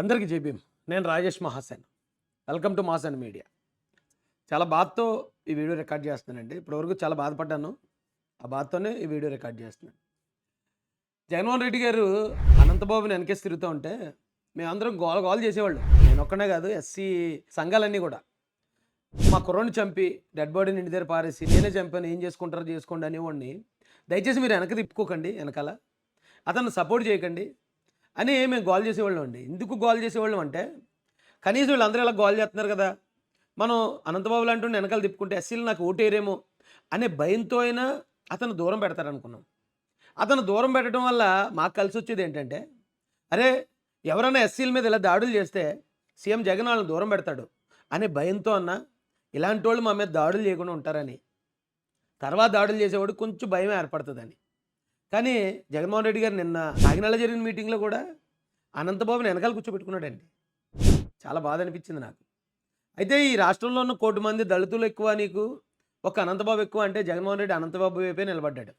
అందరికీ జేబీఎం నేను Rajesh Mahasen. Welcome to Mahasen media. చాలా బాధతో ఈ వీడియో రికార్డ్ చేస్తున్నానండి. ఇప్పటివరకు చాలా బాధపడ్డాను. ఆ బాధతోనే ఈ వీడియో రికార్డ్ చేస్తున్నాను. జగన్మోహన్ రెడ్డి గారు అనంతబాబుని వెనకేసి తిరుగుతూ ఉంటే మేమందరం గోల గోల చేసేవాళ్ళు. నేను ఒక్కనే కాదు ఎస్సీ సంఘాలన్నీ కూడా. మా కుర్రోని చంపి డెడ్ బాడీని ఇంటి దగ్గర పారేసి నేనే చంపాను ఏం చేసుకుంటారో చేసుకోండి అనేవాడిని. దయచేసి మీరు వెనక తిప్పుకోకండి వెనకాల. అతను సపోర్ట్ చేయకండి. అని మేము గోల్ చేసేవాళ్ళం అండి. ఎందుకు గోల్ చేసేవాళ్ళం అంటే కనీసం వీళ్ళందరూ ఇలా గోల్ చేస్తున్నారు కదా మనం అనంతబాబు లాంటి వెనకాల తిప్పుకుంటే ఎస్సీలు నాకు ఓటేరేమో అనే భయంతో అయినా అతను దూరం పెడతారనుకున్నాం అతను దూరం పెట్టడం వల్ల మాకు కలిసి వచ్చేది ఏంటంటే అరే ఎవరైనా ఎస్సీల మీద ఇలా దాడులు చేస్తే సీఎం జగన్ వాళ్ళని దూరం పెడతాడు అనే భయంతో అన్న ఇలాంటి వాళ్ళు మా మీద దాడులు చేయకుండా ఉంటారని. తర్వాత దాడులు చేసేవాడు కొంచెం భయం ఏర్పడుతుందని. కానీ జగన్మోహన్ రెడ్డి గారు నిన్న కాకినాడలో జరిగిన మీటింగ్లో కూడా అనంతబాబుని వెనకాల కూర్చోబెట్టుకున్నాడండి. చాలా బాధ అనిపించింది నాకు. అయితే ఈ రాష్ట్రంలో ఉన్న కోటి మంది దళితులు ఎక్కువ నీకు ఒక అనంతబాబు ఎక్కువ అంటే జగన్మోహన్ రెడ్డి అనంతబాబు వైపే నిలబడ్డాడు.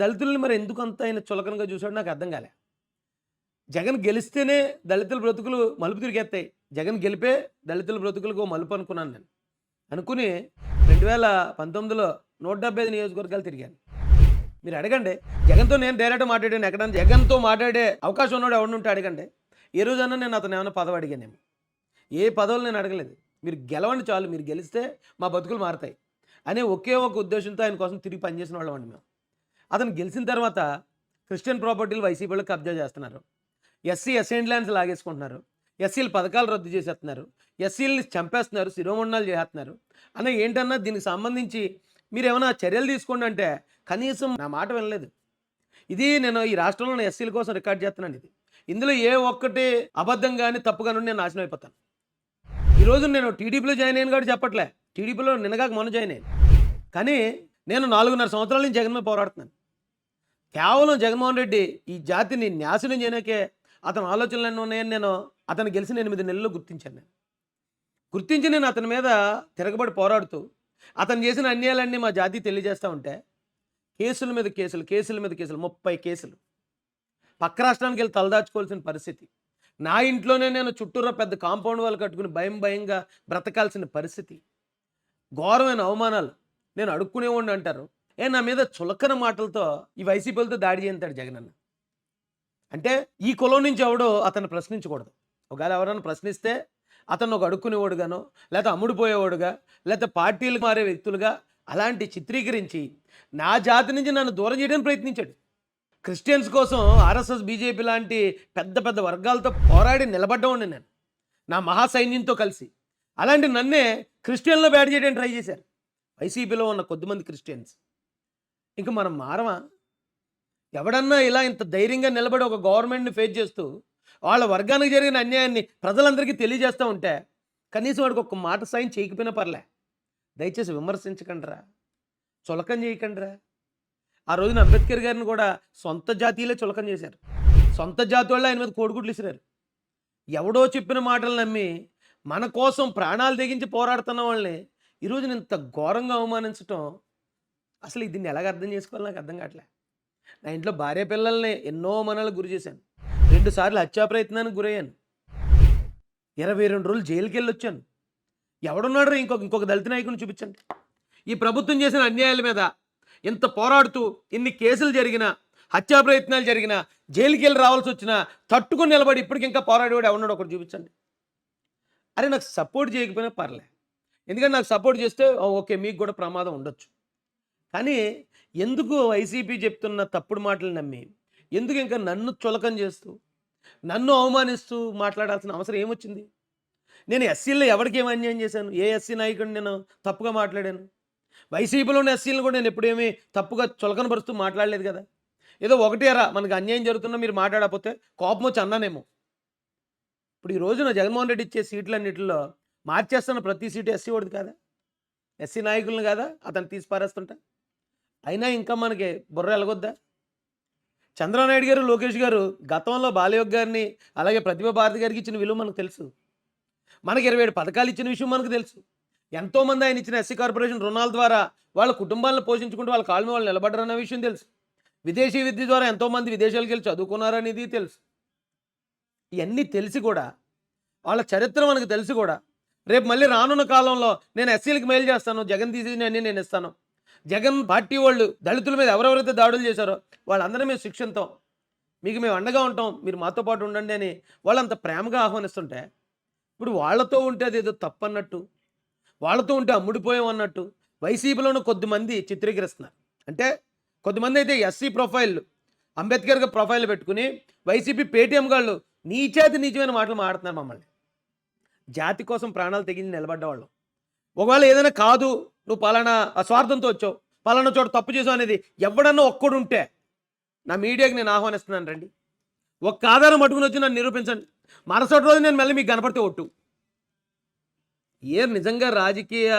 దళితుల్ని మరి ఎందుకు అంత ఆయన చులకనగా చూశాడు నాకు అర్థం కాలే. జగన్ గెలిస్తేనే దళితుల బ్రతుకులు మలుపు తిరిగేస్తాయి. జగన్ గెలిపే దళితుల బ్రతుకులకు మలుపు అనుకున్నాను నేను. అనుకుని రెండు వేల పంతొమ్మిదిలో నూట డెబ్బై ఐదు నియోజకవర్గాలు తిరిగాను. మీరు అడగండి. జగన్తో నేను డైరెక్ట్ మాట్లాడాను. ఎక్కడన్నా జగన్తో మాట్లాడే అవకాశం ఉన్నాడు ఎవరినుంటే అడగండి. ఏ రోజన్నా నేను అతను ఏమైనా పదవి అడిగానేమో ఏ పదవులు నేను అడగలేదు. మీరు గెలవండి చాలు. మీరు గెలిస్తే మా బతుకులు మారుతాయి అనే ఒకే ఒక ఉద్దేశంతో ఆయన కోసం తిరిగి పనిచేసిన వాళ్ళం అండి మేము. అతను గెలిచిన తర్వాత క్రిస్టియన్ ప్రాపర్టీలు వైసీపీలో కబ్జా చేస్తున్నారు. ఎస్సీ ఎస్ఎండ్ ల్యాండ్స్ లాగేసుకుంటున్నారు. ఎస్సీలు పథకాలు రద్దు చేసేస్తున్నారు. ఎస్సీలని చంపేస్తున్నారు. శిరోమండలు చేస్తున్నారు. అన్న ఏంటన్నా దీనికి సంబంధించి మీరు ఏమైనా చర్యలు తీసుకోండి అంటే కనీసం నా మాట వినలేదు. ఇది నేను ఈ రాష్ట్రంలో ఎస్సీల కోసం రికార్డ్ చేస్తున్నాను ఇది. ఇందులో ఏ ఒక్కటి అబద్ధం కానీ తప్పుగా నేను నాశనం అయిపోతాను. ఈరోజు నేను టీడీపీలో జాయిన్ అయ్యాను కాబట్టి చెప్పట్లే. టీడీపీలో నిన్నగాక మొన్న జాయిన్ అయ్యాను. కానీ నేను నాలుగున్నర సంవత్సరాల నుంచి జగన్ పోరాడుతున్నాను. కేవలం జగన్మోహన్ రెడ్డి ఈ జాతిని నాశనం చేయడానికే అతని ఆలోచనలు ఉన్నాయని నేను అతను గెలిచిన ఎనిమిది నెలల్లో గుర్తించాను నేను. గుర్తించి నేను అతని మీద తిరగబడి పోరాడుతూ అతను చేసిన అన్యాయాలన్నీ మా జాతి తెలియజేస్తూ ఉంటే కేసుల మీద కేసులు కేసుల మీద కేసులు ముప్పై కేసులు. పక్క రాష్ట్రానికి వెళ్ళి తలదాచుకోవాల్సిన పరిస్థితి. నా ఇంట్లోనే నేను చుట్టూరా పెద్ద కాంపౌండ్ వాళ్ళు కట్టుకుని భయం భయంగా బ్రతకాల్సిన పరిస్థితి. ఘోరమైన అవమానాలు. నేను అడుక్కునేవాడిని అంటారు. ఏ నా మీద చులకన మాటలతో ఈ వైసీపీలతో దాడి చేయంతాడు జగన్ అంటే ఈ కులం నుంచి ఎవడో అతను ప్రశ్నించకూడదు. ఒకవేళ ఎవరైనా ప్రశ్నిస్తే అతను ఒక అడుక్కునేవాడుగానో లేకపోతే అమ్ముడుపోయేవాడుగా లేకపోతే పార్టీలు మారే వ్యక్తులుగా అలాంటి చిత్రీకరించి నా జాతి నుంచి నన్ను దూరం చేయడానికి ప్రయత్నించాడు. క్రిస్టియన్స్ కోసం ఆర్ఎస్ఎస్ బీజేపీ లాంటి పెద్ద పెద్ద వర్గాలతో పోరాడి నిలబడ్డవాడిని నేను. నా మహాసైన్యంతో కలిసి. అలాంటి నన్నే క్రిస్టియన్లో బ్యాడ్ చేయడానికి ట్రై చేశారు. వైసీపీలో ఉన్న కొద్దిమంది క్రిస్టియన్స్. ఇంకా మనం మారమా? ఎవడన్నా ఇలా ఇంత ధైర్యంగా నిలబడి ఒక గవర్నమెంట్ని ఫేస్ చేస్తూ వాళ్ళ వర్గానికి జరిగిన అన్యాయాన్ని ప్రజలందరికీ తెలియజేస్తూ ఉంటే కనీసం వాడికి ఒక మాట సాయం చేయకపోయినా పర్లే. దయచేసి విమర్శించకండిరా. చులకం చేయకండిరా. ఆ రోజున అంబేద్కర్ గారిని కూడా సొంత జాతీయులే చులకం చేశారు. సొంత జాతి వాళ్ళు ఆయన మీద కోడిగుడ్లు ఇసిరారు. ఎవడో చెప్పిన మాటలు నమ్మి మన కోసం ప్రాణాలు తెగించి పోరాడుతున్న వాళ్ళని ఈరోజు ఇంత ఘోరంగా అవమానించటం అసలు దీన్ని ఎలాగ అర్థం చేసుకోవాలి నాకు అర్థం కావట్లే. నా ఇంట్లో భార్య పిల్లల్ని ఎన్నో మనల్ని గురి చేశాను. రెండుసార్లు హత్యా ప్రయత్నానికి గురయ్యాను. ఇరవై రెండు రోజులు జైలుకి వెళ్ళి వచ్చాను. ఎవడున్నాడు ఇంకొక ఇంకొక దళిత నాయకుని చూపించండి. ఈ ప్రభుత్వం చేసిన అన్యాయాల మీద ఇంత పోరాడుతూ ఇన్ని కేసులు జరిగినా హత్యా ప్రయత్నాలు జరిగినా జైలుకి వెళ్ళి రావాల్సి వచ్చినా తట్టుకుని నిలబడి ఇప్పటికి ఇంకా పోరాడేవాడు ఎవడున్నాడు ఒకటి చూపించండి. అరే నాకు సపోర్ట్ చేయకపోయినా పర్లే. ఎందుకంటే నాకు సపోర్ట్ చేస్తే ఓకే మీకు కూడా ప్రమాదం ఉండొచ్చు. కానీ ఎందుకు వైసీపీ చెప్తున్న తప్పుడు మాటలు నమ్మి ఎందుకు ఇంకా నన్ను చులకం చేస్తూ నన్ను అవమానిస్తూ మాట్లాడాల్సిన అవసరం ఏమొచ్చింది? నేను ఎస్సీల్లో ఎవరికి ఏం అన్యాయం చేశాను? ఏ ఎస్సీ నాయకుడిని నేను తప్పుగా మాట్లాడాను? వైసీపీలో ఉన్న ఎస్సీలను కూడా నేను ఎప్పుడేమీ తప్పుగా చులకనపరుస్తూ మాట్లాడలేదు కదా? ఏదో ఒకటేరా మనకు అన్యాయం జరుగుతున్నా మీరు మాట్లాడకపోతే కోపం వచ్చి అన్నానేమో. ఇప్పుడు ఈ రోజున జగన్మోహన్ రెడ్డి ఇచ్చే సీట్లన్నింటిలో మార్చేస్తున్న ప్రతి సీటు ఎస్సీ వాడిది కాదా? ఎస్సీ నాయకులను కాదా? అతను తీసి పారేస్తుంటా? అయినా ఇంకా మనకి బుర్ర ఎలగొద్దా? చంద్రనాయుడు గారు లోకేష్ గారు గతంలో బాలయోగ్ గారిని అలాగే ప్రతిభ భారతి గారికి ఇచ్చిన విలువ మనకు తెలుసు. మనకి ఇరవై ఏడు పథకాలు ఇచ్చిన విషయం మనకు తెలుసు. ఎంతోమంది ఆయన ఇచ్చిన ఎస్సీ కార్పొరేషన్ రుణాల ద్వారా వాళ్ళ కుటుంబాలను పోషించుకుంటూ వాళ్ళ కాళ్ళ వాళ్ళు నిలబడరన్న విషయం తెలుసు. విదేశీ విద్య ద్వారా ఎంతోమంది విదేశాలకు వెళ్ళి చదువుకున్నారనేది తెలుసు. ఇవన్నీ తెలిసి కూడా వాళ్ళ చరిత్ర మనకు తెలిసి కూడా రేపు మళ్ళీ రానున్న కాలంలో నేను ఎస్సీలకు మేలు చేస్తాను జగన్ తీసి అన్నీ నేను ఇస్తాను. జగన్ పార్టీ వాళ్ళు దళితుల మీద ఎవరెవరైతే దాడులు చేశారో వాళ్ళందరూ మేము శిక్షంతో మీకు మేము అండగా ఉంటాం మీరు మాతో పాటు ఉండండి అని వాళ్ళంత ప్రేమగా ఆహ్వానిస్తుంటే ఇప్పుడు వాళ్ళతో ఉంటే అది ఏదో తప్పన్నట్టు. వాళ్ళతో ఉంటే అమ్ముడిపోయాం అన్నట్టు వైసీపీలోనూ కొద్దిమంది చిత్రీకరిస్తున్నారు. అంటే కొద్దిమంది అయితే ఎస్సీ ప్రొఫైల్ అంబేద్కర్ ప్రొఫైల్ పెట్టుకుని వైసీపీ పేటీఎం గాళ్ళు నీచేతి నీచమైన మాటలు మాడుతున్నారు మమ్మల్ని. జాతి కోసం ప్రాణాలు తెగించి నిలబడ్డవాళ్ళు. ఒకవేళ ఏదైనా కాదు నువ్వు పలానా అస్వార్థంతో వచ్చావు పలానా చోట తప్పు చేసావు అనేది ఎవడన్నా ఒక్కడుంటే నా మీడియాకి నేను ఆహ్వానిస్తున్నాను రండి. ఒక్క ఆధారం పట్టుకుని వచ్చి నన్ను నిరూపించండి. మరుసటి రోజు నేను మళ్ళీ మీకు కనపడితే ఒట్టు. ఏ నిజంగా రాజకీయ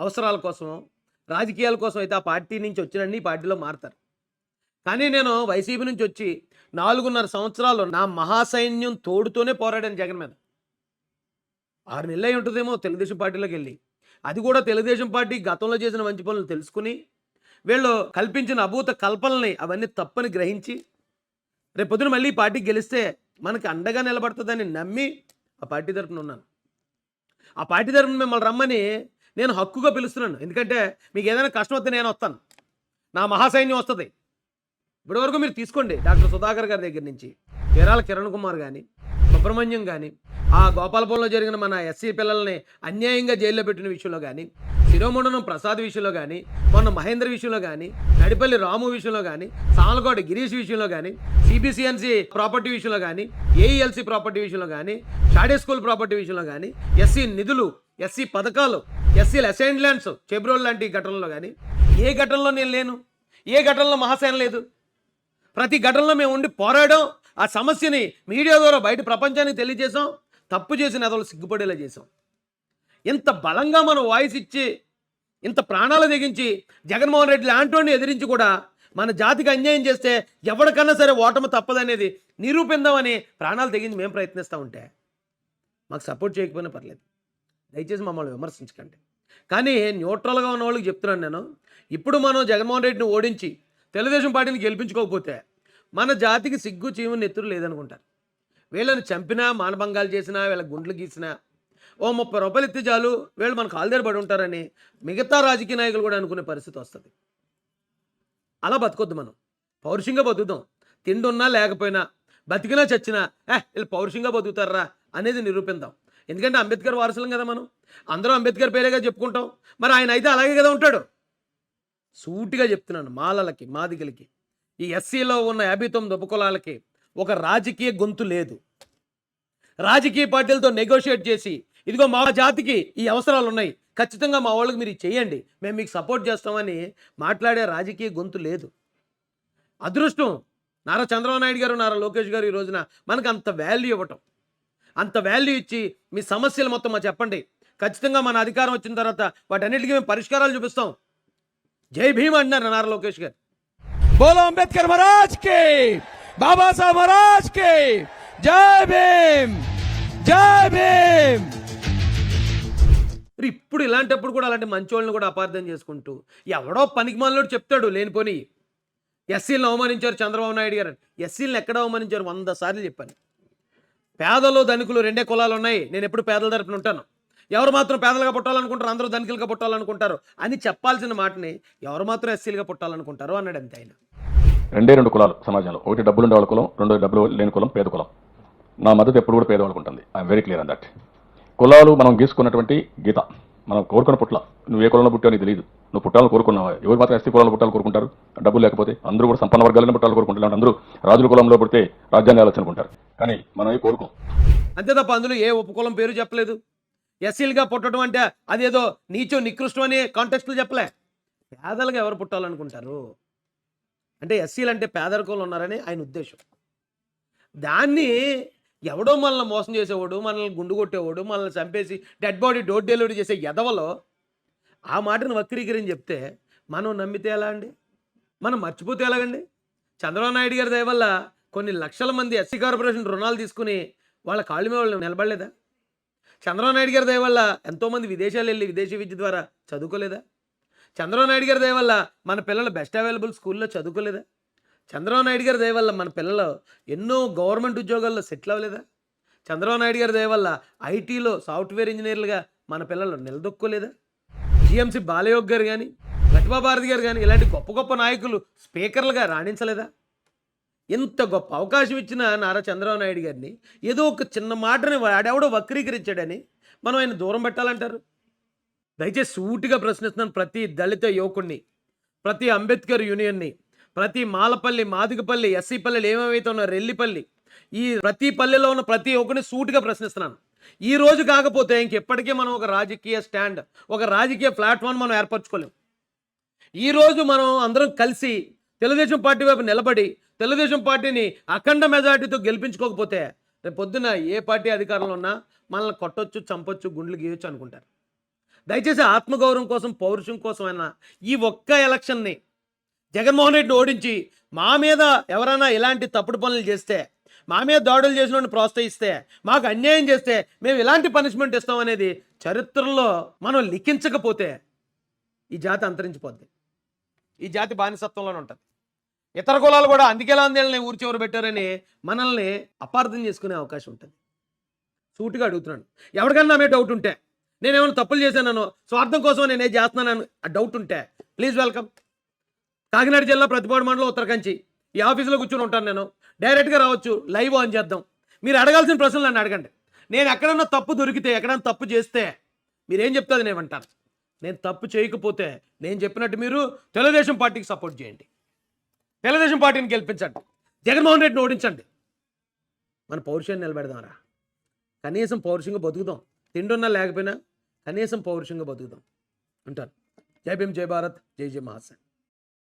అవసరాల కోసం రాజకీయాల కోసం అయితే ఆ పార్టీ నుంచి వచ్చినండి ఈ పార్టీలో మారతారు. కానీ నేను వైసీపీ నుంచి వచ్చి నాలుగున్నర సంవత్సరాలు నా మహాసైన్యం తోడుతోనే పోరాడాను జగన్ మీద. ఆరు నెలలు అయి ఉంటుందేమో తెలుగుదేశం పార్టీలోకి వెళ్ళి. అది కూడా తెలుగుదేశం పార్టీ గతంలో చేసిన మంచి పనులు తెలుసుకుని వీళ్ళు కల్పించిన అభూత కల్పనల్ని అవన్నీ తప్పని గ్రహించి రేపు మళ్ళీ పార్టీ గెలిస్తే మనకి అండగా నిలబడుతుందని నమ్మి ఆ పార్టీ తరపున ఉన్నాను. ఆ పార్టీ తరపున మిమ్మల్ని రమ్మని నేను హక్కుగా పిలుస్తున్నాను. ఎందుకంటే మీకు ఏదైనా కష్టం వస్తే నేను వస్తాను. నా మహాసైన్యం వస్తుంది. ఇప్పటివరకు మీరు తీసుకోండి. డాక్టర్ సుధాకర్ గారి దగ్గర నుంచి చీరాల కిరణ్ కుమార్ కానీ సుబ్రహ్మణ్యం కానీ ఆ గోపాలపురంలో జరిగిన మన ఎస్సీ పిల్లల్ని అన్యాయంగా జైల్లో పెట్టిన విషయంలో కానీ శిరోమండనం ప్రసాద్ విషయంలో కానీ మొన్న మహేంద్ర విషయంలో కానీ నడిపల్లి రాము విషయంలో కానీ సామలకోట గిరీష్ విషయంలో కానీ సిబిసిఎన్సి ప్రాపర్టీ విషయంలో కానీ ఏఈఎల్సి ప్రాపర్టీ విషయంలో కానీ షాడే స్కూల్ ప్రాపర్టీ విషయంలో కానీ ఎస్సీ నిధులు ఎస్సీ పథకాలు ఎస్సీల అసైన్ ల్యాండ్స్ చెబ్రోల్ లాంటి ఘటనలో కానీ ఏ ఘటనలో నేను లేను? ఏ ఘటనలో మహాసేన లేదు? ప్రతి ఘటనలో మేము ఉండి పోరాడాం. ఆ సమస్యని మీడియా ద్వారా బయట ప్రపంచానికి తెలియజేసాం తప్పు చేసిన అదలు సిగ్గుపడేలా చేసాం ఇంత బలంగా మనం వాయిస్ ఇచ్చి ఇంత ప్రాణాలు తెగించి జగన్మోహన్ రెడ్డి లాంటి ఎదిరించి కూడా మన జాతికి అన్యాయం చేస్తే ఎవరికన్నా సరే ఓటమి తప్పదనేది నిరూపిందామని ప్రాణాలు తెగించి మేము ప్రయత్నిస్తూ ఉంటే మాకు సపోర్ట్ చేయకపోయినా పర్లేదు. దయచేసి మమ్మల్ని విమర్శించకండి. కానీ న్యూట్రల్గా ఉన్న వాళ్ళకి చెప్తున్నాను నేను. ఇప్పుడు మనం జగన్మోహన్ రెడ్డిని ఓడించి తెలుగుదేశం పార్టీని గెలిపించుకోకపోతే మన జాతికి సిగ్గు చీము నెత్తురు లేదనుకుంటారు. వీళ్ళని చంపినా మానభంగాలు చేసినా వీళ్ళ గుండ్లు గీసినా ఓ ముప్పై రూపాయలు ఎత్తి చాలు వీళ్ళు మనకు కాలుదేరి పడి ఉంటారని మిగతా రాజకీయ నాయకులు కూడా అనుకునే పరిస్థితి వస్తుంది. అలా బతకొద్దు మనం. పౌరుషంగా బతుకుతాం. తిండున్నా లేకపోయినా బతికినా చచ్చినా ఏ వీళ్ళు పౌరుషంగా బతుకుతారా అనేది నిరూపిద్దాం. ఎందుకంటే అంబేద్కర్ వారసులం కదా మనం. అందరూ అంబేద్కర్ పేరేగా చెప్పుకుంటాం. మరి ఆయన అయితే అలాగే కదా ఉంటాడు. సూటిగా చెప్తున్నాను మాలలకి మాదిగలకి. ఈ ఎస్సీలో ఉన్న యాభై తొమ్మిది ఉపకులాలకి ఒక రాజకీయ గొంతు లేదు. రాజకీయ పార్టీలతో నెగోషియేట్ చేసి ఇదిగో మా జాతికి ఈ అవసరాలు ఉన్నాయి ఖచ్చితంగా మా వాళ్ళకి మీరు చేయండి. మేము మీకు సపోర్ట్ చేస్తామని మాట్లాడే రాజకీయ గొంతు లేదు. అదృష్టం నారా చంద్రబాబు నాయుడు గారు నారా లోకేష్ గారు ఈ రోజున మనకు అంత వాల్యూ ఇవ్వటం. అంత వాల్యూ ఇచ్చి మీ సమస్యలు మొత్తం మా చెప్పండి. ఖచ్చితంగా మన అధికారం వచ్చిన తర్వాత వాటన్నిటికీ మేము పరిష్కారాలు చూపిస్తాం. జై భీమ్ అంటున్నారు నారా లోకేష్ గారు. బోలో అంబేద్కర్ మహారాజ్కి బాబాసాహెబ్ మహారాజ్కి జై భీమ్ జై భీమ్. మరి ఇప్పుడు ఇలాంటప్పుడు కూడా అలాంటి మంచోళ్ళని కూడా అపార్థం చేసుకుంటూ ఎవడో పనికి మనలోడు చెప్తాడు లేనిపోని. ఎస్సీలను అవమానించారు చంద్రబాబు నాయుడు గారు ఎస్సీలను ఎక్కడ అవమానించారు? వంద సార్లు చెప్పాను. పేదలు ధనికులు రెండే కులాలు ఉన్నాయి. నేను ఎప్పుడు పేదల తరపున ఉంటాను. ఎవరు మాత్రం పేదలుగా పుట్టాలనుకుంటారు? అందరూ ధనికులుగా పుట్టాలనుకుంటారు. అని చెప్పాల్సిన మాటని ఎవరు మాత్రం ఎస్సీలుగా పుట్టాలనుకుంటారు? అన్నాడు అంతే ఆయన. రెండే రెండు కులాలు సమాజంలో. ఒకటి డబ్బులు ఉండే వాళ్ళ కులం రెండు డబ్బులు లేని కులం పేద కులం. నా మద్దతు ఎప్పుడు కూడా పేదవాళ్ళకు ఉంటుంది. I'm very clear on that కులాలు మనం గీసుకున్నటువంటి గీత. మనం కోరుకున్న పుట్ల. నువ్వు ఏ కులంలో పుట్టావు నీకు తెలియదు నువ్వు పుట్టాలని కోరుకున్నావా? ఎవరు మాత్రం ఎస్సీ కులంలో పుట్టాలని కోరుకుంటారు? డబ్బులు లేకపోతే అందరూ కూడా సంపన్న వర్గాలను పుట్టాలని కోరుకుంటారు. అందరూ రాజుల కులంలో పుడితే రాజ్యాన్ని ఆలోచనుకుంటారు కానీ మనం ఏ కోరుకోం? అంతే తప్ప అందులో ఏ ఉపకులం పేరు చెప్పలేదు. ఎస్సీలుగా పుట్టడం అంటే అదేదో నీచం నికృష్టం అనే కాంటెక్స్ట్లు చెప్పలే. పేదలుగా ఎవరు పుట్టాలనుకుంటారు? అంటే ఎస్సీలు అంటే పేదరికంలో ఉన్నారని ఆయన ఉద్దేశం. దాన్ని ఎవడో మనల్ని మోసం చేసేవాడు మనల్ని గుండు కొట్టేవాడు మనల్ని చంపేసి డెడ్ బాడీ డోర్ డెలివరీ చేసే ఎదవలో ఆ మాటను వక్రీకరించి చెప్తే మనం నమ్మితే ఎలా అండి? మనం మర్చిపోతే ఎలాగండి? చంద్రబాబు నాయుడు గారి దయవల్ల కొన్ని లక్షల మంది ఎస్సీ కార్పొరేషన్ రుణాలు తీసుకుని వాళ్ళ కాళ్ళు మీద వాళ్ళు నిలబడలేదా? చంద్రబాబు నాయుడు గారి దయవల్ల ఎంతోమంది విదేశాలు వెళ్ళి విదేశీ విద్య ద్వారా చదువుకోలేదా? చంద్రబాబు నాయుడు గారి దయవల్ల మన పిల్లలు బెస్ట్ అవైలబుల్ స్కూల్లో చదువుకోలేదా? చంద్రబాబు నాయుడు గారి దయవల్ల మన పిల్లలు ఎన్నో గవర్నమెంట్ ఉద్యోగాల్లో సెటిల్ అవ్వలేదా? చంద్రబాబు నాయుడు గారి దయవల్ల ఐటీలో సాఫ్ట్వేర్ ఇంజనీర్లుగా మన పిల్లలు నిలదొక్కోలేదా? జిఎంసీ బాలయోగ్ గారు కానీ ప్రతిభా భారతి గారు కానీ ఇలాంటి గొప్ప గొప్ప నాయకులు స్పీకర్లుగా రాణించలేదా? ఇంత గొప్ప అవకాశం ఇచ్చిన నారా చంద్రబాబు నాయుడు గారిని ఏదో ఒక చిన్న మాటని వాడెవడో వక్రీకరించాడని మనం ఆయన దూరం పెట్టాలంటారు? దయచేసి సూటిగా ప్రశ్నిస్తున్నాను ప్రతి దళిత యువకుడిని ప్రతి అంబేద్కర్ యూనియన్ని. ప్రతి మాలపల్లి మాదిగపల్లి ఎస్సీపల్లిలు ఏమేమైతే ఉన్నాయో రెల్లిపల్లి ఈ ప్రతి పల్లెలో ఉన్న ప్రతి ఒక్కరిని సూటిగా ప్రశ్నిస్తున్నాను. ఈ రోజు కాకపోతే ఇంకెప్పటికీ మనం ఒక రాజకీయ స్టాండ్ ఒక రాజకీయ ప్లాట్ఫామ్ మనం ఏర్పరచుకోలేం. ఈ రోజు మనం అందరం కలిసి తెలుగుదేశం పార్టీ వైపు నిలబడి తెలుగుదేశం పార్టీని అఖండ మెజార్టీతో గెలిపించుకోకపోతే రేపు పొద్దున ఏ పార్టీ అధికారంలో ఉన్నా మనల్ని కొట్టొచ్చు చంపొచ్చు గుండ్లు గీయొచ్చు అనుకుంటారు. దయచేసి ఆత్మగౌరవం కోసం పౌరుషం కోసమైనా ఈ ఒక్క ఎలక్షన్ని జగన్మోహన్ రెడ్డిని ఓడించి మా మీద ఎవరైనా ఇలాంటి తప్పుడు పనులు చేస్తే మా మీద దాడులు చేసిన ప్రోత్సహిస్తే మాకు అన్యాయం చేస్తే మేము ఇలాంటి పనిష్మెంట్ ఇస్తాం అనేది చరిత్రలో మనం లిఖించకపోతే ఈ జాతి అంతరించిపోద్ది. ఈ జాతి బానిసత్వంలోనే ఉంటుంది. ఇతర కులాలు కూడా అందుకేలాందేళ్ళని ఊరి చివర పెట్టారని మనల్ని అపార్థం చేసుకునే అవకాశం ఉంటుంది. సూటిగా అడుగుతున్నాను. ఎవరికన్నా మీ డౌట్ ఉంటే నేనేమైనా తప్పులు చేశానో స్వార్థం కోసం నేనే చేస్తున్నాను ఆ డౌట్ ఉంటే ప్లీజ్ వెల్కమ్ కాకినాడ జిల్లా ప్రతిపాడు మండలం ఉత్తరకంచి ఈ ఆఫీసులో కూర్చొని ఉంటాను నేను. డైరెక్ట్గా రావచ్చు లైవ్ ఆన్ చేద్దాం. మీరు అడగాల్సిన ప్రశ్నలు నన్ను అడగండి. నేను ఎక్కడన్నా తప్పు దొరికితే ఎక్కడన్నా తప్పు చేస్తే మీరేం చెప్తుంది నేను అంటాను నేను తప్పు చేయకపోతే నేను చెప్పినట్టు మీరు తెలుగుదేశం పార్టీకి సపోర్ట్ చేయండి. తెలుగుదేశం పార్టీని గెలిపించండి. జగన్మోహన్ రెడ్డిని ఓడించండి. మన పౌరుషాన్ని నిలబెడదాంరా కనీసం పౌరుషంగా బతుకుదాం. తిండున్నా లేకపోయినా కనీసం పౌరుషంగా బతుకుదాం. అంటారు జై భీమ్ జై భారత్ జై జై మహాసన్